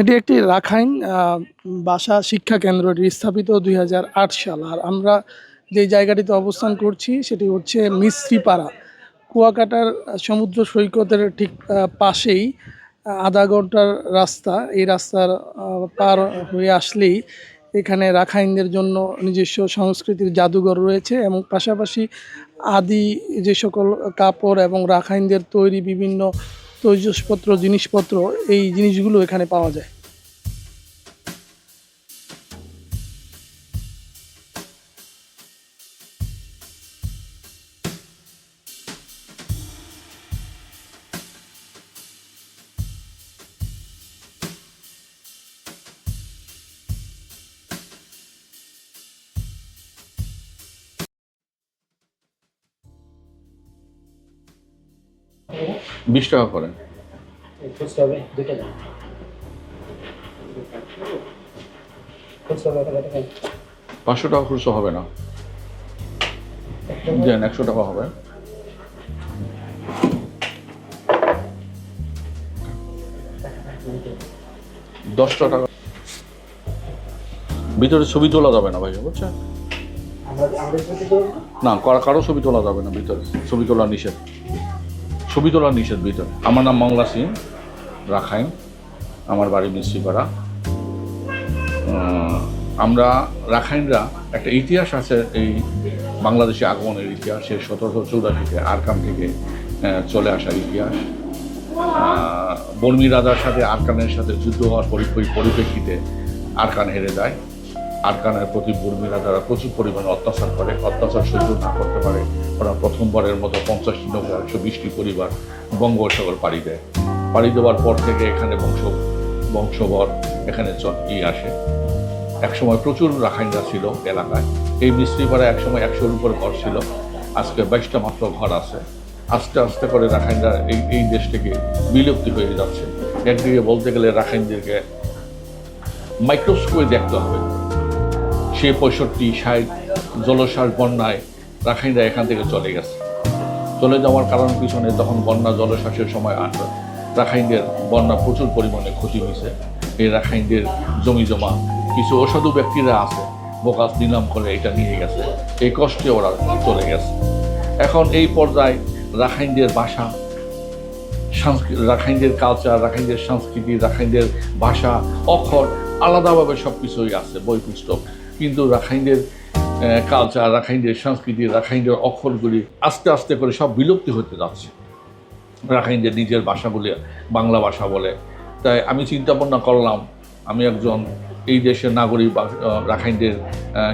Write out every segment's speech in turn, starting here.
এটি একটি রাখাইন ভাষা শিক্ষা কেন্দ্র। এটি স্থাপিত দুই হাজার আট সাল। আর আমরা যে জায়গাটিতে অবস্থান করছি, সেটি হচ্ছে মিস্ত্রিপাড়া। কুয়াকাটার সমুদ্র সৈকতের ঠিক পাশেই আধা ঘণ্টার রাস্তা। এই রাস্তার পার হয়ে আসলেই এখানে রাখাইনদের জন্য নিজস্ব সংস্কৃতির জাদুঘর রয়েছে এবং পাশাপাশি আদি যে সকল কাপড় এবং রাখাইনদের তৈরি বিভিন্ন তৈজসপত্র জিনিসপত্র এই জিনিসগুলো এখানে পাওয়া যায়। বিশ টাকা কত? পাঁচশো টাকা খুচরো হবে না। দেন একশো টাকা হবে। দশটা টাকা ভিতরে ছবি তোলা যাবে না ভাই বুঝছেন? না কারও কারও ছবি তোলা যাবে না ভিতরে। ছবি তোলা নিষেধ। ছবি তোলা নিষেধ ভিতরে আমার নাম মংলা সিং রাখাইন। আমার বাড়ি মিস্ত্রিপাড়া আমরা রাখাইনরা একটা ইতিহাস আছে এই বাংলাদেশে আগমনের ইতিহাস সে সতেরোশো চৌরাশিতে আরকাম থেকে চলে আসার ইতিহাস। বর্মী রাজার সাথে আরকানের সাথে যুদ্ধ হওয়ার পরি- পরি- পরিপ্রেক্ষিতে আরকান হেরে যায়। আরকানের প্রতি বর্মীরা যারা প্রচুর পরিমাণে অত্যাচার করে। অত্যাচার সহ্য না করতে পারে। ওরা প্রথমবারের মতো পঞ্চাশটি নব্বই একশো বিশটি পরিবার বঙ্গোপসাগর পাড়ি দেয়। পাড়ি দেওয়ার পর থেকে এখানে বংশ বংশবর এখানে ই আসে। একসময় প্রচুর রাখাইনরা ছিল এলাকায়। এই মিস্ত্রিপাড়া একসময় একশোর উপর ঘর ছিল। আজকে বাইশটা মাত্র ঘর আছে। আস্তে আস্তে করে রাখাইনরা এই এই দেশ থেকে বিলুপ্তি হয়ে যাচ্ছে। একদিকে বলতে গেলে রাখাইনদেরকে মাইক্রোস্কোপে দেখতে হবে। সে পঁয়ষট্টি, ষাট জলসার বন্যায় রাখাইনরা এখান থেকে চলে গেছে। চলে যাওয়ার কারণ পিছনে তখন বন্যা জলশ্বাসের সময় আর রাখাইনদের বন্যা প্রচুর পরিমাণে ক্ষতি হয়েছে। এই রাখাইনদের জমি জমা কিছু অসাধু ব্যক্তিরা আছে, বোকাস নিলাম করে এটা নিয়ে গেছে। এই কষ্টে ওরা চলে গেছে। এখন এই পর্যায়ে রাখাইনদের সংস্কৃ- রাখাইনদের কালচার রাখাইনদের সংস্কৃতি, রাখাইনদের ভাষা, অক্ষর আলাদাভাবে সব কিছুই আছে বই পুস্তক কিন্তু রাখাইনদের কালচার রাখাইনদের সংস্কৃতি, রাখাইনদের অক্ষরগুলি আস্তে আস্তে করে সব বিলুপ্তি হতে যাচ্ছে। রাখাইনদের নিজের ভাষাগুলি বাংলা ভাষা বলে। তাই আমি চিন্তা ভাবনা করলাম, আমি একজন এই দেশের নাগরিক রাখাইনদের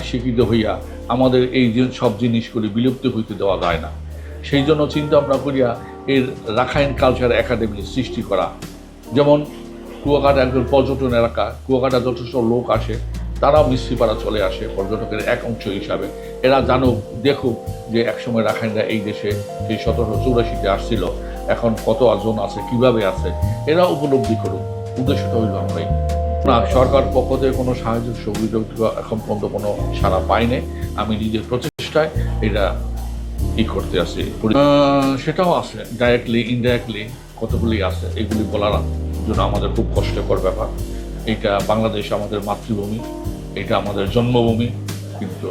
শিক্ষিত হইয়া আমাদের এই সব জিনিসগুলি বিলুপ্তি হইতে দেওয়া যায় না। সেই জন্য চিন্তা ভাবনা করিয়া এর রাখাইন কালচার একাডেমি সৃষ্টি করা। যেমন কুয়াকাটা একজন পর্যটন এলাকা, কুয়াকাটা যথেষ্ট লোক আসে তারাও মিস্ত্রিপাড়া চলে আসে পর্যটকের এক অংশ হিসাবে। এরা জানুক, দেখুক যে একসময় রাখাইনরা এই দেশে সেই সতেরোশো চৌরাশিতে আসছিল। এখন কত জন আছে, কীভাবে আছে, এরা উপলব্ধি করুক। উদ্দেশ্যটা হইল আমরাই না, সরকার পক্ষ থেকে কোনো সাহায্য সুবিধা এখন পর্যন্ত কোনো সাড়া পাইনি আমি নিজের প্রচেষ্টায় এটা ই করতে আসি সেটাও আছে ডাইরেক্টলি ইনডাইরেক্টলি কতগুলি আছে, এগুলি বলার জন্য আমাদের খুব কষ্টকর ব্যাপার। এটা বাংলাদেশ আমাদের মাতৃভূমি। এটা আমাদের জন্মভূমি, কিন্তু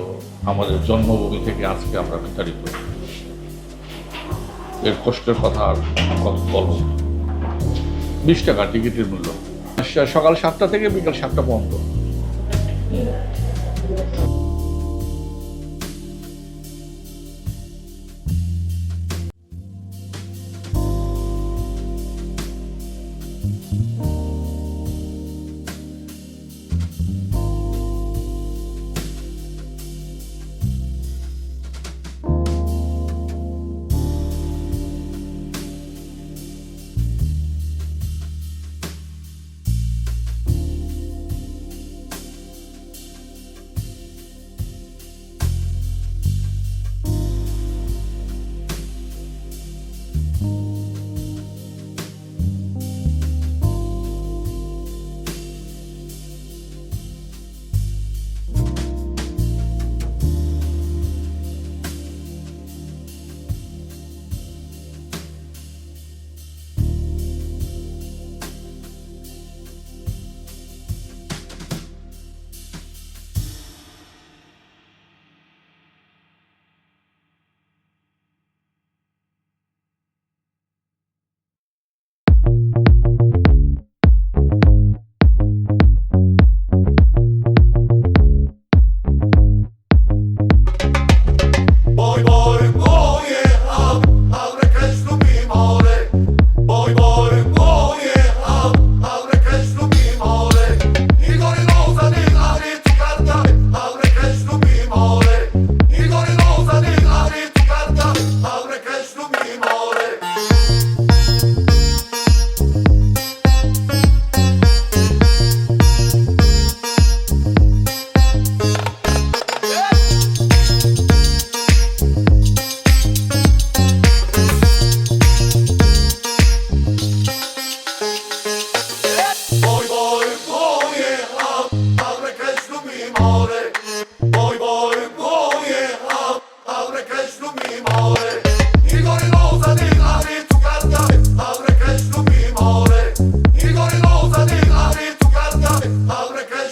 আমাদের জন্মভূমি থেকে আজকে আমরা বিতাড়িত। এর কষ্টের কথা আর কত বলব বিশ টাকা টিকিটের মূল্য। সকাল সাতটা থেকে বিকাল সাতটা পর্যন্ত।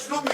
There's no